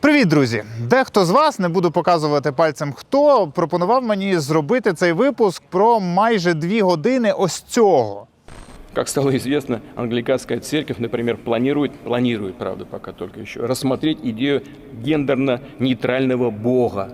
Привіт, друзі! Дехто з вас не буду показувати пальцем хто пропонував мені зробити цей випуск про майже дві години ось цього. Как стало известно, англиканская церковь, например, планирует, планирует, правда, пока только еще, рассмотреть идею гендерно-нейтрального Бога.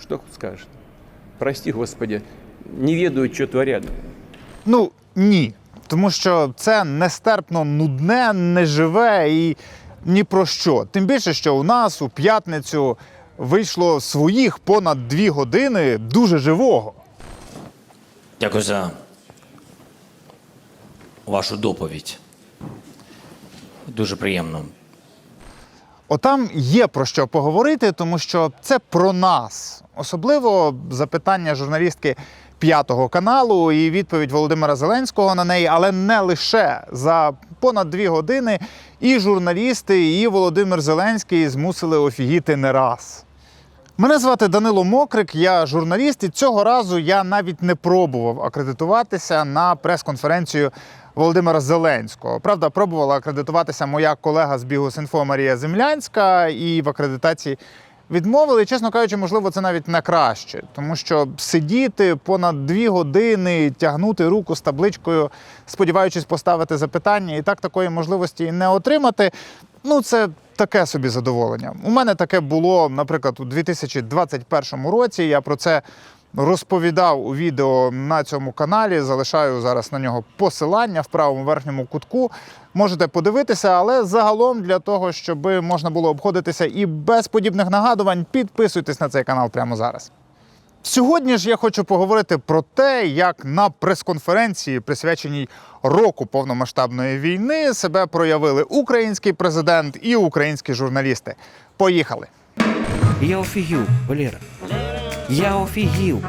Что скажешь? Прости, Господи, не ведают, что творят. Ну ні, тому що це нестерпно нудне, неживе і ні про що. Тим більше, що у нас у п'ятницю вийшло своїх понад дві години дуже живого. Дякую за вашу доповідь. Дуже приємно. Отам є про що поговорити, тому що це про нас. Особливо запитання журналістки п'ятого каналу і відповідь Володимира Зеленського на неї, але не лише за понад дві години. І журналісти, і Володимир Зеленський змусили офігіти не раз. Мене звати Данило Мокрик, я журналіст, і цього разу я навіть не пробував акредитуватися на прес-конференцію Володимира Зеленського. Правда, пробувала акредитуватися моя колега з бігу Синфо Марія Землянська, і в акредитації відмовили. Чесно кажучи, можливо, це навіть не краще, тому що сидіти понад дві години, тягнути руку з табличкою, сподіваючись поставити запитання, і так такої можливості не отримати. Ну, це таке собі задоволення. У мене таке було, наприклад, у 2021 році. Я про це розповідав у відео на цьому каналі. Залишаю зараз на нього посилання в правому верхньому кутку. Можете подивитися, але загалом для того, щоб можна було обходитися і без подібних нагадувань, підписуйтесь на цей канал прямо зараз. Сьогодні ж я хочу поговорити про те, як на прес-конференції, присвяченій року повномасштабної війни, себе проявили український президент і українські журналісти. Поїхали! Я офігів, Валера. Я офігів.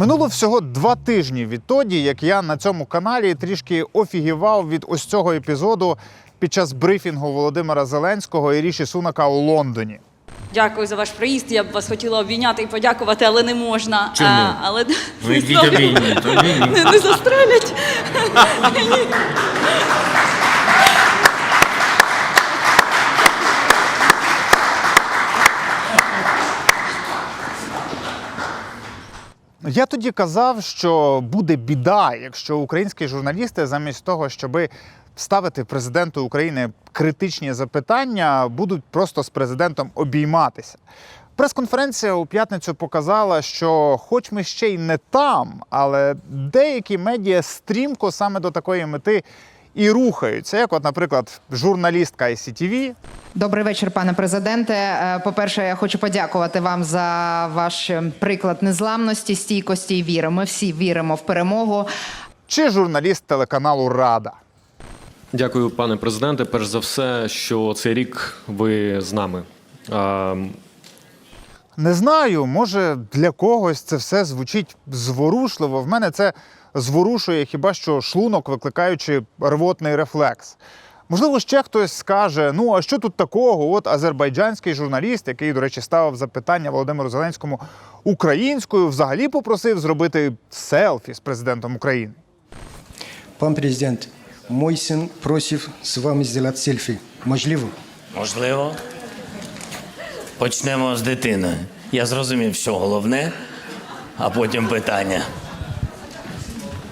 Минуло всього два тижні відтоді, як я на цьому каналі трішки офігівав від ось цього епізоду під час брифінгу Володимира Зеленського і Ріші Сунака у Лондоні. Дякую за ваш приїзд. Я б вас хотіла обійняти і подякувати, але не можна. Чому? А, але Ви не не, не застрелять. Я тоді казав, що буде біда, якщо українські журналісти, замість того, щоб ставити президенту України критичні запитання, будуть просто з президентом обійматися. Прес-конференція у п'ятницю показала, що, хоч ми ще й не там, але деякі медіа стрімко саме до такої мети і рухаються. Як, от, наприклад, журналістка ICTV Добрий вечір, пане президенте. Е, По-перше, я хочу подякувати вам за ваш е, приклад незламності, стійкості і віри. Ми всі віримо в перемогу. чи журналіст телеканалу Рада. Дякую, пане президенте. Перш за все, що цей рік ви з нами. А, Не знаю, може для когось це все звучить зворушливо. В мене це зворушує хіба що шлунок, викликаючи рвотний рефлекс. Можливо, ще хтось скаже: ну а що тут такого? От азербайджанський журналіст, який, до речі, ставив запитання Володимиру Зеленському українською, взагалі попросив зробити селфі з президентом України. Пан президент, мой син просив з вами зробити селфі. Можливо? Можливо. Почнемо з дитини. Я зрозумів, що головне, а потім питання.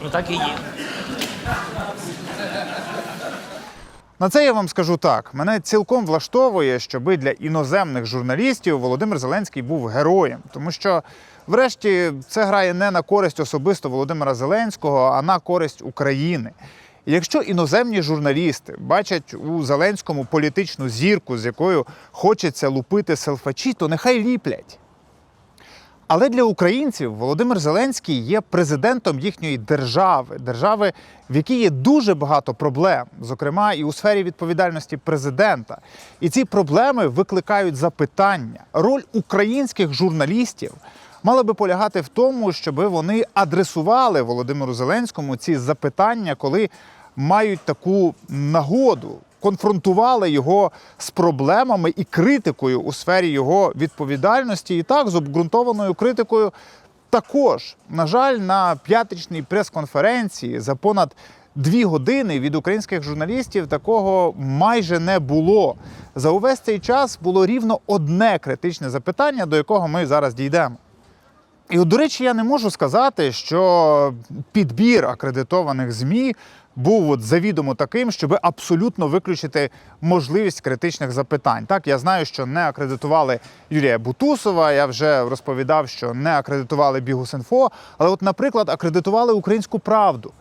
Ну так і є. На це я вам скажу так: мене цілком влаштовує, щоби для іноземних журналістів Володимир Зеленський був героєм, тому що, врешті, це грає не на користь особисто Володимира Зеленського, а на користь України. І якщо іноземні журналісти бачать у Зеленському політичну зірку, з якою хочеться лупити селфачі, то нехай ліплять. Але для українців Володимир Зеленський є президентом їхньої держави, держави, в якій є дуже багато проблем, зокрема і у сфері відповідальності президента. І ці проблеми викликають запитання. Роль українських журналістів мала би полягати в тому, щоб вони адресували Володимиру Зеленському ці запитання, коли мають таку нагоду. Конфронтували його з проблемами і критикою у сфері його відповідальності, і так з обґрунтованою критикою Також, на жаль, на п'ятичній прес-конференції за понад дві години від українських журналістів такого майже не було. За увесь цей час було рівно одне критичне запитання, до якого ми зараз дійдемо. І, до речі, я не можу сказати, що підбір акредитованих ЗМІ був от завідомо таким, щоб абсолютно виключити можливість критичних запитань. Так, я знаю, що не акредитували Юрія Бутусова. Я вже розповідав, що не акредитували Бігус.Інфо, але, от, наприклад, акредитували українську правду.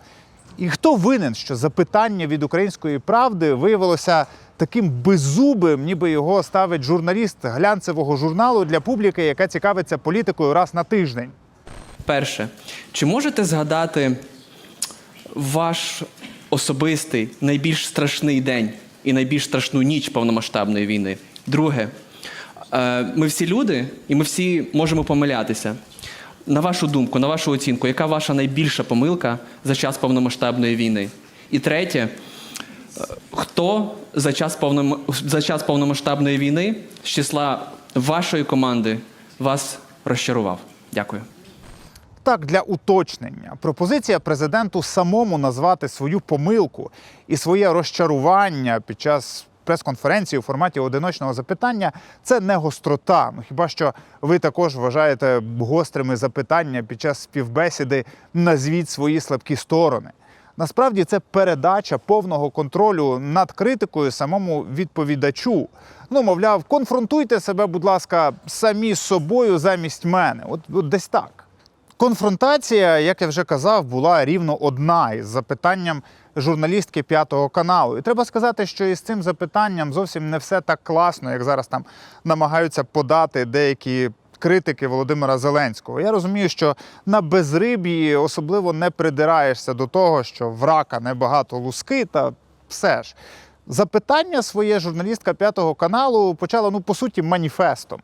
І хто винен, що запитання від української правди виявилося таким беззубим, ніби його ставить журналіст глянцевого журналу для публіки, яка цікавиться політикою раз на тиждень. Перше, чи можете згадати ваш особистий найбільш страшний день і найбільш страшну ніч повномасштабної війни? Друге, е, ми всі люди, і ми всі можемо помилятися. На вашу думку, на вашу оцінку, яка ваша найбільша помилка за час повномасштабної війни? І третє, е, хто за час, повном... за час повномасштабної війни з числа вашої команди вас розчарував? Дякую. Так, для уточнення, пропозиція президенту самому назвати свою помилку і своє розчарування під час прес-конференції у форматі одиночного запитання це не гострота. Ну хіба що ви також вважаєте гострими запитання під час співбесіди назвіть свої слабкі сторони. Насправді це передача повного контролю над критикою самому відповідачу. Ну, мовляв, конфронтуйте себе, будь ласка, самі з собою замість мене. От, от десь так. Конфронтація, як я вже казав, була рівно одна із запитанням журналістки п'ятого каналу. І треба сказати, що із цим запитанням зовсім не все так класно, як зараз там намагаються подати деякі критики Володимира Зеленського. Я розумію, що на безриб'ї особливо не придираєшся до того, що в рака небагато луски, та все ж. Запитання своє журналістка п'ятого каналу почала, ну, по суті, маніфестом.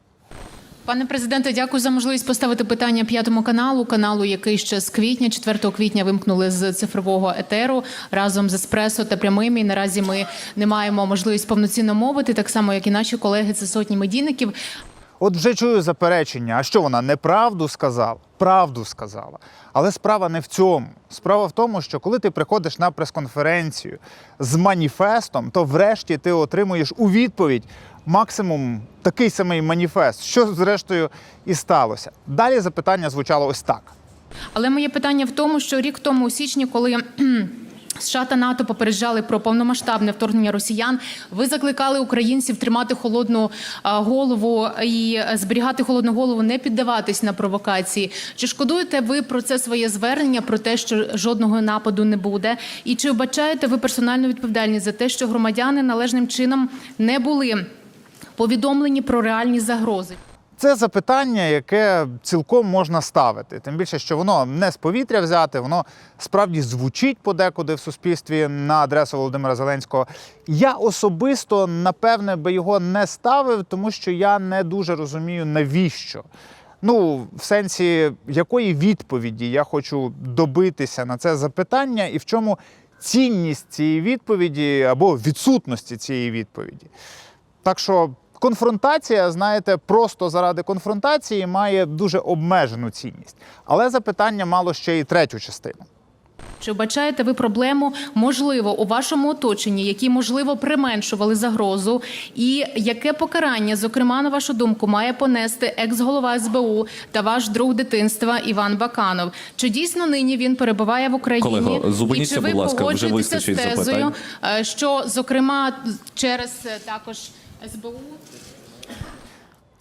Пане президенте, дякую за можливість поставити питання п'ятому каналу. Каналу, який ще з квітня, 4 квітня, вимкнули з цифрового етеру разом з еспресо та прямими. І наразі ми не маємо можливість повноцінно мовити, так само як і наші колеги. Це сотні медійників. От вже чую заперечення. А що вона неправду сказала? Правду сказала. Але справа не в цьому. Справа в тому, що коли ти приходиш на прес-конференцію з маніфестом, то врешті ти отримуєш у відповідь максимум такий самий маніфест, що зрештою і сталося. Далі запитання звучало ось так. Але моє питання в тому, що рік тому, у січні, коли США та НАТО попереджали про повномасштабне вторгнення росіян, ви закликали українців тримати холодну голову і е, зберігати холодну голову, не піддаватись на провокації. Чи шкодуєте ви про це своє звернення, про те, що жодного нападу не буде? І чи вбачаєте ви персональну відповідальність за те, що громадяни належним чином не були повідомлені про реальні загрози? Це запитання, яке цілком можна ставити. Тим більше, що воно не з повітря взяте, воно справді звучить подекуди в суспільстві на адресу Володимира Зеленського. Я особисто, напевне, би його не ставив, тому що я не дуже розумію, навіщо. Ну, в сенсі, якої відповіді я хочу добитися на це запитання, і в чому цінність цієї відповіді або відсутності цієї відповіді. Так що конфронтація, знаєте, просто заради конфронтації має дуже обмежену цінність. Але запитання мало ще й третю частину. Чи вбачаєте ви проблему, можливо, у вашому оточенні, які можливо применшували загрозу, і яке покарання, зокрема, на вашу думку, має понести екс-голова СБУ та ваш друг дитинства Іван Баканов? Чи дійсно нині він перебуває в Україні? Колего, зупиніться, і чи ви будь ласка, вже погоджуєтеся з тезою, запитань. е, що зокрема через е, також СБУ?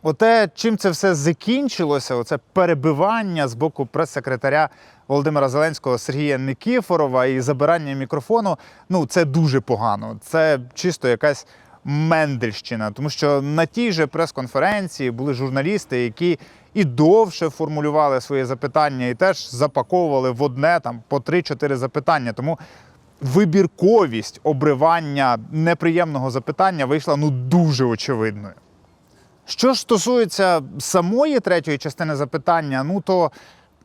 Оте, чим це все закінчилося, оце перебивання з боку прес-секретаря Володимира Зеленського Сергія Никіфорова і забирання мікрофону, ну це дуже погано. Це чисто якась мендельщина. Тому що на тій же прес-конференції були журналісти, які і довше формулювали свої запитання, і теж запаковували в одне там по 3-4 запитання. Тому вибірковість обривання неприємного запитання вийшла ну дуже очевидною. Що ж стосується самої третьої частини запитання, ну то,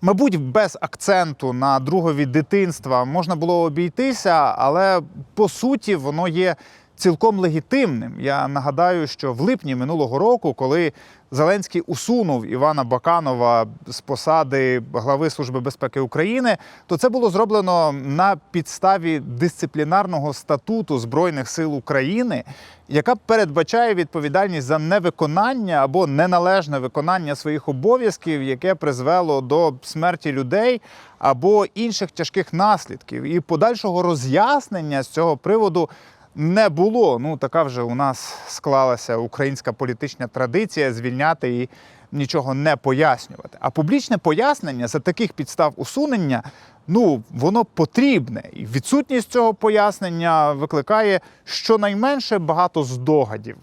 мабуть, без акценту на другові дитинства можна було обійтися, але по суті воно є цілком легітимним. Я нагадаю, що в липні минулого року, коли Зеленський усунув Івана Баканова з посади глави Служби безпеки України, то це було зроблено на підставі дисциплінарного статуту Збройних сил України, яка передбачає відповідальність за невиконання або неналежне виконання своїх обов'язків, яке призвело до смерті людей або інших тяжких наслідків. І подальшого роз'яснення з цього приводу не було. Ну така вже у нас склалася українська політична традиція звільняти і нічого не пояснювати. А публічне пояснення за таких підстав усунення. Ну, воно потрібне, і відсутність цього пояснення викликає щонайменше багато здогадів.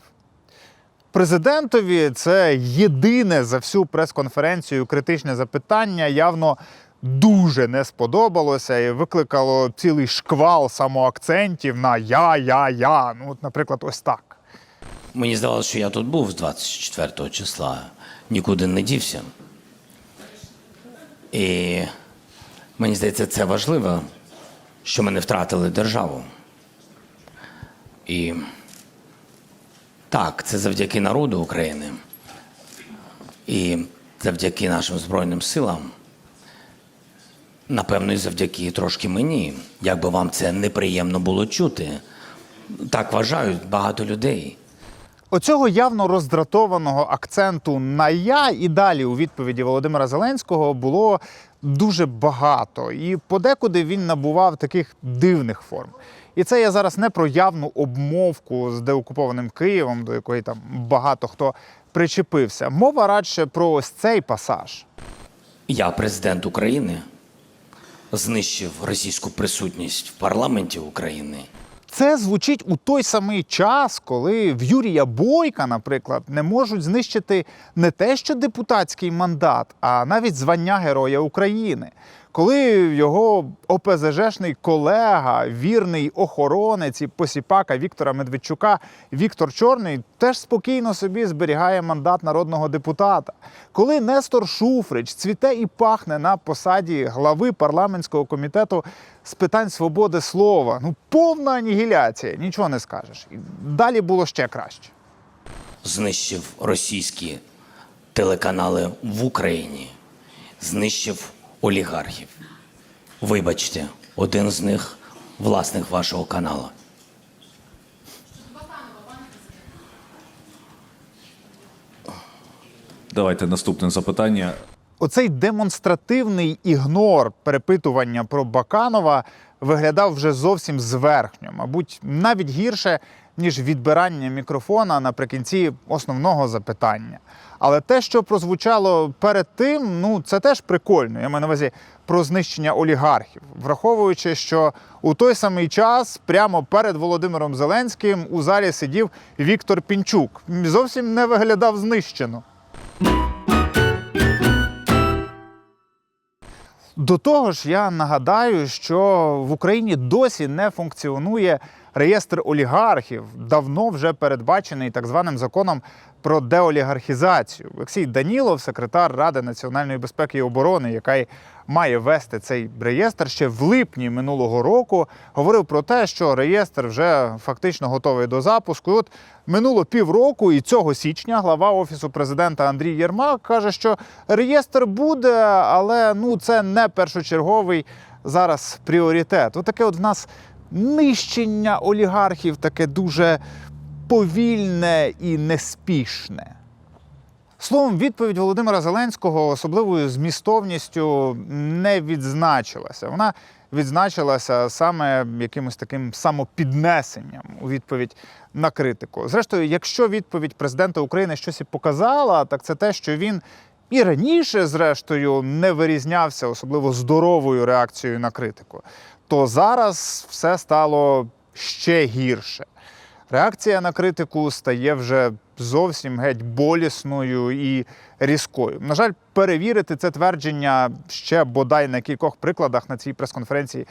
Президентові це єдине за всю прес-конференцію критичне запитання явно дуже не сподобалося і викликало цілий шквал самоакцентів на я, я, я. Ну, от, наприклад, ось так. Мені здавалося, що я тут був з 24 числа, нікуди не дівся. І мені здається, це важливо, що ми не втратили державу. І так, це завдяки народу України. І завдяки нашим Збройним силам. Напевно, і завдяки трошки мені, як би вам це неприємно було чути. Так вважають багато людей. Оцього явно роздратованого акценту на я і далі у відповіді Володимира Зеленського було дуже багато, і подекуди він набував таких дивних форм. І це я зараз не про явну обмовку з деокупованим Києвом, до якої там багато хто причепився. Мова радше про ось цей пасаж. Я, президент України, знищив російську присутність в парламенті України. Це звучить у той самий час, коли в Юрія Бойка, наприклад, не можуть знищити не те, що депутатський мандат, а навіть звання Героя України. Коли його ОПЗЖшний колега, вірний охоронець і посіпака Віктора Медведчука Віктор Чорний теж спокійно собі зберігає мандат народного депутата. Коли Нестор Шуфрич цвіте і пахне на посаді глави парламентського комітету з питань свободи слова, ну повна анігіляція, нічого не скажеш. І далі було ще краще. Знищив російські телеканали в Україні, знищив олігархів. Вибачте, один з них власник вашого каналу. Давайте наступне запитання. Оцей демонстративний ігнор перепитування про Баканова виглядав вже зовсім зверхньо, мабуть, навіть гірше, ніж відбирання мікрофона наприкінці основного запитання. Але те, що прозвучало перед тим, ну це теж прикольно. Я маю на увазі про знищення олігархів, враховуючи, що у той самий час прямо перед Володимиром Зеленським у залі сидів Віктор Пінчук. Зовсім не виглядав знищено. До того ж, я нагадаю, що в Україні досі не функціонує реєстр олігархів, давно вже передбачений так званим законом про деолігархізацію. Олексій Данілов, секретар Ради національної безпеки і оборони, яка має вести цей реєстр, ще в липні минулого року говорив про те, що реєстр вже фактично готовий до запуску. І от минуло півроку, і цього січня глава офісу президента Андрій Єрмак каже, що реєстр буде, але ну це не першочерговий зараз пріоритет. Отаке от в нас нищення олігархів, таке дуже повільне і неспішне. Словом, відповідь Володимира Зеленського особливою змістовністю не відзначилася. Вона відзначилася саме якимось таким самопіднесенням у відповідь на критику. Зрештою, якщо відповідь президента України щось і показала, так це те, що він і раніше, зрештою, не вирізнявся особливо здоровою реакцією на критику, то зараз все стало ще гірше. Реакція на критику стає вже зовсім геть болісною і різкою. На жаль, перевірити це твердження ще бодай на кількох прикладах на цій прес-конференції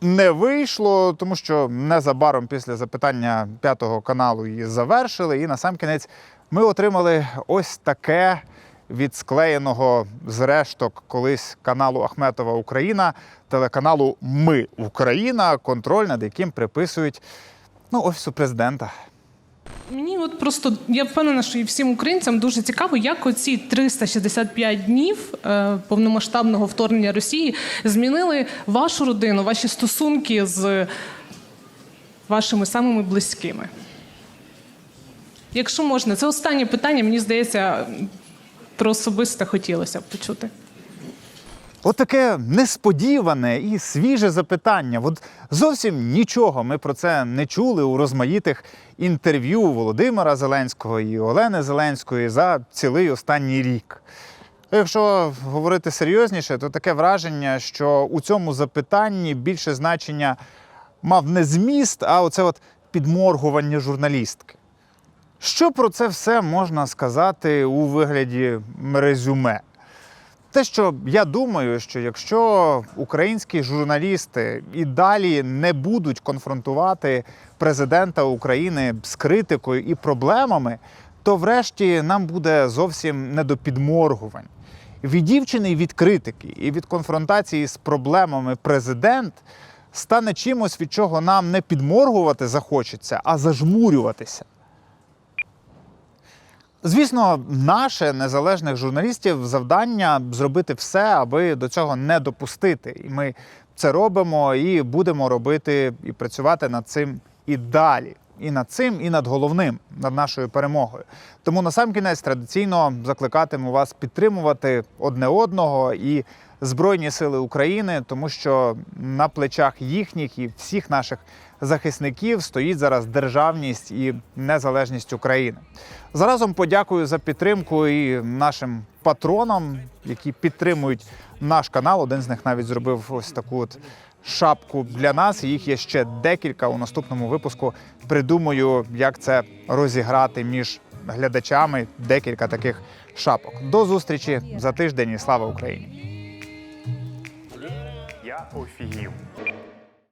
не вийшло, тому що незабаром після запитання п'ятого каналу її завершили. І на сам кінець ми отримали ось таке від склеєного з решток колись каналу Ахметова Україна, телеканалу Ми Україна, контроль над яким приписують Ну, офісу президента. Мені от просто я впевнена, що і всім українцям дуже цікаво, як оці 365 днів е, повномасштабного вторгнення Росії змінили вашу родину, ваші стосунки з вашими самими близькими. Якщо можна, це останнє питання, мені здається, про особисте хотілося б почути. От несподіване і свіже запитання. От зовсім нічого ми про це не чули у розмаїтих інтерв'ю Володимира Зеленського і Олени Зеленської за цілий останній рік. Якщо говорити серйозніше, то таке враження, що у цьому запитанні більше значення мав не зміст, а оце от підморгування журналістки. Що про це все можна сказати у вигляді резюме? Те, що я думаю, що якщо українські журналісти і далі не будуть конфронтувати президента України з критикою і проблемами, то врешті нам буде зовсім не до підморгувань. Від дівчини від критики і від конфронтації з проблемами президент стане чимось, від чого нам не підморгувати захочеться, а зажмурюватися. Звісно, наше незалежних журналістів завдання зробити все, аби до цього не допустити. І ми це робимо і будемо робити і працювати над цим і далі. І над цим, і над головним, над нашою перемогою. Тому насамкінець традиційно закликатиму вас підтримувати одне одного і Збройні Сили України, тому що на плечах їхніх і всіх наших захисників стоїть зараз державність і незалежність України. Заразом подякую за підтримку і нашим патронам, які підтримують наш канал. Один з них навіть зробив ось таку от шапку для нас. Їх є ще декілька. У наступному випуску придумаю, як це розіграти між глядачами. Декілька таких шапок. До зустрічі за тиждень і слава Україні! Я офігів.